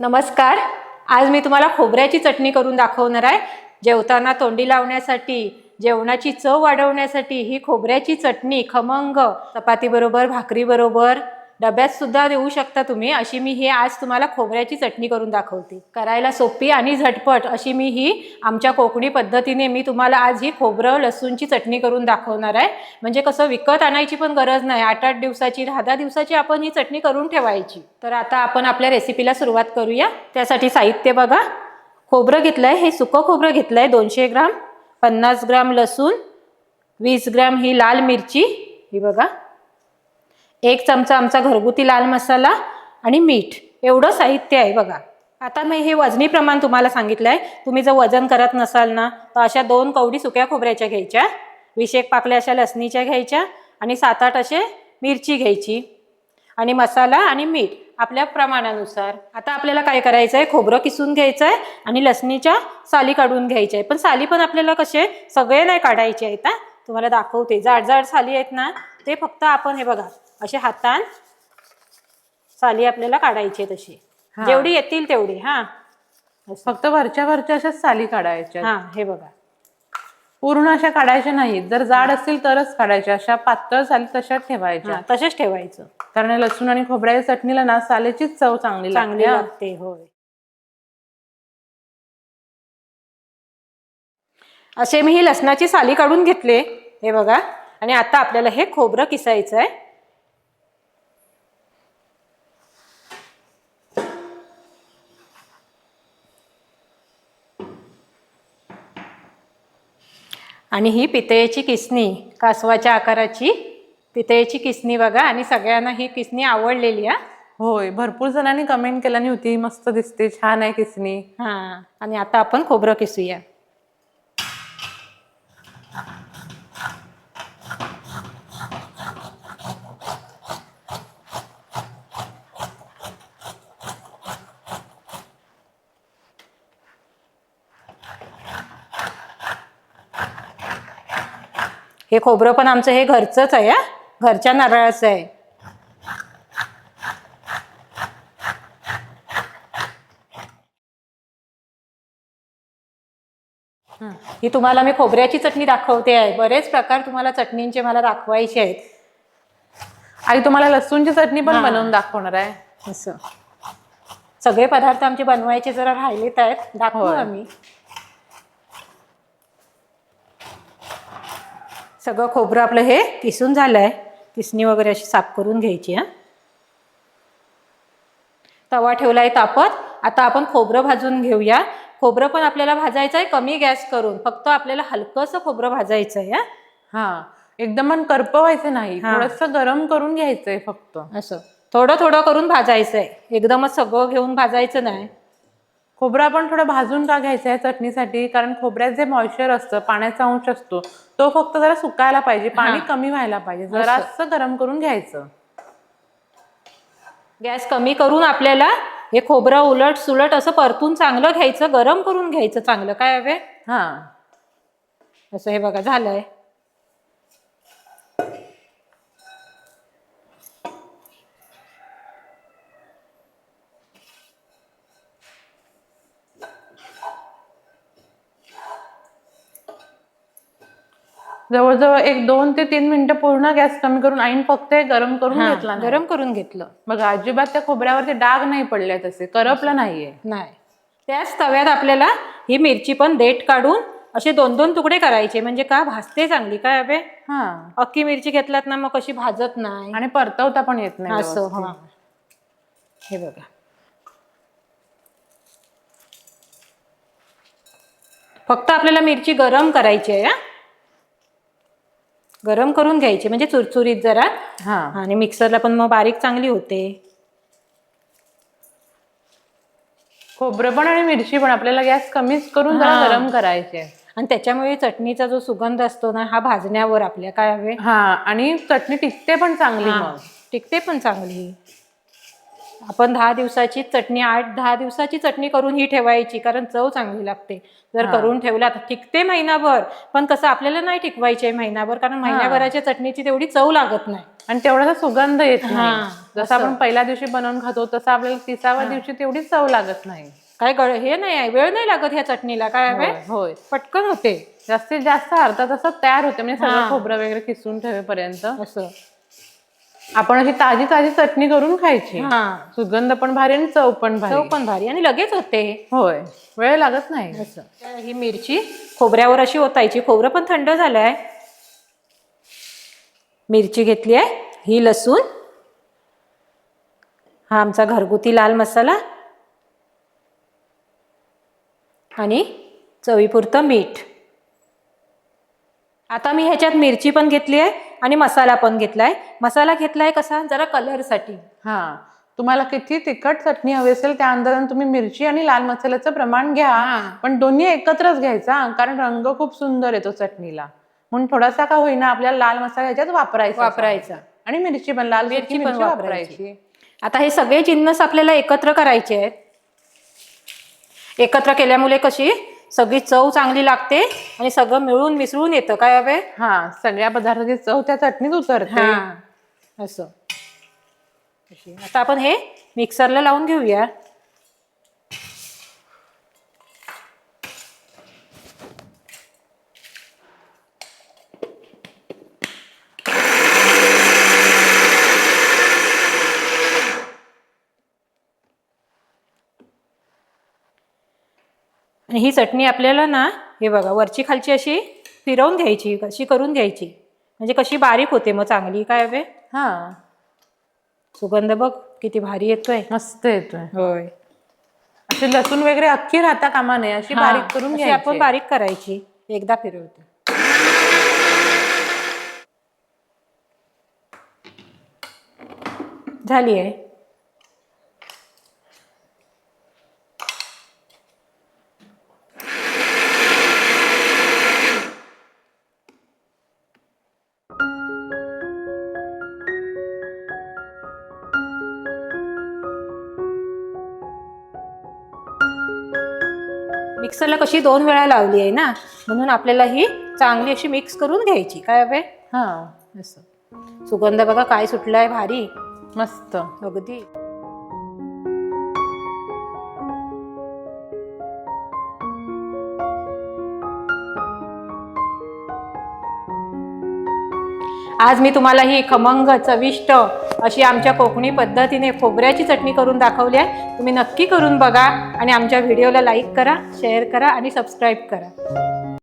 नमस्कार. आज मी तुम्हाला खोबऱ्याची चटणी करून दाखवणार आहे. जेवताना तोंडी लावण्यासाठी जेवणाची चव वाढवण्यासाठी ही खोबऱ्याची चटणी खमंग. चपातीबरोबर भाकरीबरोबर डब्यात सुद्धा देऊ शकता तुम्ही. अशी मी ही आज तुम्हाला खोबऱ्याची चटणी करून दाखवते. करायला सोपी आणि झटपट अशी मी ही आमच्या कोकणी पद्धतीने मी तुम्हाला आज ही खोबरं लसूणची चटणी करून दाखवणार आहे. म्हणजे कसं विकत आणायची पण गरज नाही. आठ आठ दिवसाची दहा दहा दिवसाची आपण ही चटणी करून ठेवायची. तर आता आपण आपल्या रेसिपीला सुरुवात करूया. त्यासाठी साहित्य बघा. खोबरं घेतलं आहे हे सुकं खोबरं घेतलं आहे दोनशे ग्राम पन्नास ग्राम लसूण वीस ग्राम ही लाल मिरची. ही बघा. एक चमचा आमचा घरगुती लाल मसाला आणि मीठ. एवढं साहित्य आहे बघा. आता मी हे वजनी प्रमाण तुम्हाला सांगितलं आहे तुम्ही जर वजन करत नसाल ना तर अशा दोन कवडी सुक्या खोबऱ्याच्या घ्यायच्या. विशेक पाकल्या अशा लसणीच्या घ्यायच्या आणि सात आठ असे मिरची घ्यायची. आणि मसाला आणि मीठ आपल्या प्रमाणानुसार. आता आपल्याला काय करायचं आहे खोबरं किसून घ्यायचं आहे आणि लसणीच्या साली काढून घ्यायच्या आहे पण साली पण आपल्याला कसे? सगळे नाही काढायचे आहेत तुम्हाला दाखवते. जाड जाड साली आहेत ना ते फक्त आपण हे बघा. असे हातान साली आपल्याला काढायची तशी हा. जेवढी येतील तेवढी हा. फक्त वरच्या वरच्या अशाच साली काढायच्या. हा हे बघा. पूर्ण अशा काढायच्या नाहीत. जर जाड असतील तरच काढायच्या. अशा पातळ साली तशाच ठेवायच्या. हा, तसेच ठेवायचं. कारण या लसूण आणि खोबऱ्याच्या चटणीला ना सालेचीच चव चांगली चांगली लागते हा. लागते होय. असे मी ही लसणाची साली काढून घेतले हे बघा. आणि आता आपल्याला हे खोबरं किसायचं आहे आणि ही पितळेची किसणी कासवाच्या आकाराची पितळेची किसणी बघा. आणि सगळ्यांना ही किसणी आवडलेली आहे होय भरपूर जणांनी कमेंट केल्यानी होती. मस्त दिसते छान आहे किसनी. हा. आणि आता आपण खोबरं किसूया. हे खोबरं पण आमचं हे घरचंच आहे हा. घरच्या नारळाचं आहे. ही. तुम्हाला मी खोबऱ्याची चटणी दाखवते आहे. बरेच प्रकार तुम्हाला चटणींचे मला दाखवायचे आहेत. आई तुम्हाला लसूणची चटणी पण. बनवून दाखवणार आहे. असं. सगळे पदार्थ आमचे बनवायचे जरा राहिलेत आहेत. दाखवू. आम्ही. सगळं खोबरं आपलं हे किसून झालंय. किसणी वगैरे अशी साफ करून घ्यायची हा. तवा ठेवलाय तापत. आता आपण खोबरं भाजून घेऊया. खोबरं पण आपल्याला भाजायचं आहे कमी गॅस करून. फक्त आपल्याला हलकंसं खोबरं भाजायचं आहे हा. हा. एकदम करपवायचं नाही. थोडस गरम करून घ्यायचंय फक्त. असं. थोडं थोडं करून भाजायचं आहे एकदमच सगळं घेऊन भाजायचं नाही. खोबरं आपण थोडं भाजून का घ्यायचं आहे चटणीसाठी? कारण खोबऱ्यात जे मॉइश्चर असतं पाण्याचा अंश असतो तो फक्त जरा सुकायला पाहिजे पाणी. कमी व्हायला पाहिजे जरासं गरम करून घ्यायचं. गॅस कमी करून आपल्याला हे खोबरं उलट सुलट असं परतून चांगलं घ्यायचं गरम करून घ्यायचं चांगलं. काय हवे? हा. असं हे बघा झालंय. जवळजवळ एक दोन ते तीन मिनिटं पूर्ण गॅस कमी करून आईन फक्त हे गरम करून घेतला नाही. गरम करून घेतलं. बघा अजिबात त्या खोबऱ्यावरती डाग नाही पडले तसे करपलं नाहीये. नाही. त्याच तव्यात आपल्याला ही मिरची पण देठ काढून असे दोन दोन तुकडे करायचे. म्हणजे का? भाजते चांगली. काय हवे हा. अख्खी मिरची घेतलात ना मग कशी भाजत नाही? आणि परतवता पण येत नाही असं व्यवस्थित. हा. हे बघा. फक्त आपल्याला मिरची गरम करायची आहे हा. गरम करून घ्यायची म्हणजे चुरचुरीत जरा. हा. आणि मिक्सरला पण मग बारीक चांगली होते. खोबरं पण आणि मिरची पण आपल्याला गॅस कमीच करून जरा हा. गरम करायचे. आणि त्याच्यामुळे चटणीचा जो सुगंध असतो ना हा भाजण्यावर आपल्या काय हवे? हा आणि चटणी टिकते पण चांगली मग. टिकते पण चांगली. आपण दहा दिवसाची चटणी आठ दहा दिवसाची चटणी करून ही ठेवायची कारण चव चांगली लागते. जर. करून ठेवला तर टिकते महिनाभर पण कसं आपल्याला नाही टिकवायची महिनाभर कारण महिन्याभराच्या चटणीची तेवढी चव लागत नाही. आणि तेवढासा सुगंध येत नाही. जसं. आपण पहिल्या दिवशी बनवून खातो तसं आपल्याला तिसाव्या दिवशी तेवढी चव लागत नाही. काय गळ हे नाही आहे वेळ नाही लागत ह्या चटणीला काय आहे होय, पटकन होते. जास्तीत जास्त अर्धा तासात तयार होते म्हणजे सगळं. खोबरं वगैरे किसून ठेवेपर्यंत. असं. आपण अशी ताजी ताजी चटणी करून खायची. हा. सुगंध पण भारी आणि चव पण भारी. चव पण भारी आणि लगेच होते. होय. वेळ लागत नाही. असं. ही मिरची खोबऱ्यावर अशी ओतायची. खोबरं पण थंड झालंय. मिरची घेतली आहे. ही लसूण. हा आमचा घरगुती लाल मसाला. आणि चवीपुरतं मीठ. आता मी ह्याच्यात मिरची पण घेतली आहे. आणि मसाला पण घेतलाय. मसाला घेतलाय कसा? जरा कलरसाठी हा. तुम्हाला किती तिखट चटणी हवी असेल त्या अंदाजाने तुम्ही मिरची आणि लाल मसाल्याचं प्रमाण घ्या. पण दोन्ही एकत्रच घ्यायचा कारण रंग खूप सुंदर येतो चटणीला. म्हणून थोडासा का होईना आपल्याला लाल मसाला ह्याच्यात वापरायचा. वापरायचा. आणि मिरची पण लाल मिरची पण वापरायची. वापरायची. आता हे सगळे जिन्नस आपल्याला एकत्र करायचे आहेत. एकत्र केल्यामुळे कशी? सगळी चव चांगली लागते आणि सगळं मिळून मिसळून येतं काय हवे हा सगळ्या पदार्थाची चव त्या चटणीत उतरते. हा. असं. आता आपण हे मिक्सरला लावून घेऊया. आणि ही चटणी आपल्याला ना हे बघा वरची खालची अशी फिरवून घ्यायची कशी करून घ्यायची. म्हणजे कशी बारीक होते मग चांगली काय हवे? हा. सुगंध बघ किती भारी येतोय. मस्त येतोय. होय. अशी लसूण वगैरे अख्खी राहता कामा नये अशी बारीक करून अशी घ्यायची. आपण बारीक करायची. एकदा फिरवते. झाली आहे. मिक्सरला कशी दोन वेळा लावली आहे ना म्हणून आपल्याला ही चांगली अशी मिक्स करून घ्यायची. काय हवे हा. असं. सुगंध बघा काय सुटलाय भारी. मस्त. अगदी. आज मी तुम्हाला ही खमंग चविष्ट अशी आमच्या कोकणी पद्धतीने खोबऱ्याची चटणी करून दाखवली आहे. तुम्ही नक्की करून बघा आणि आमच्या व्हिडिओला लाईक करा शेअर करा आणि सबस्क्राईब करा.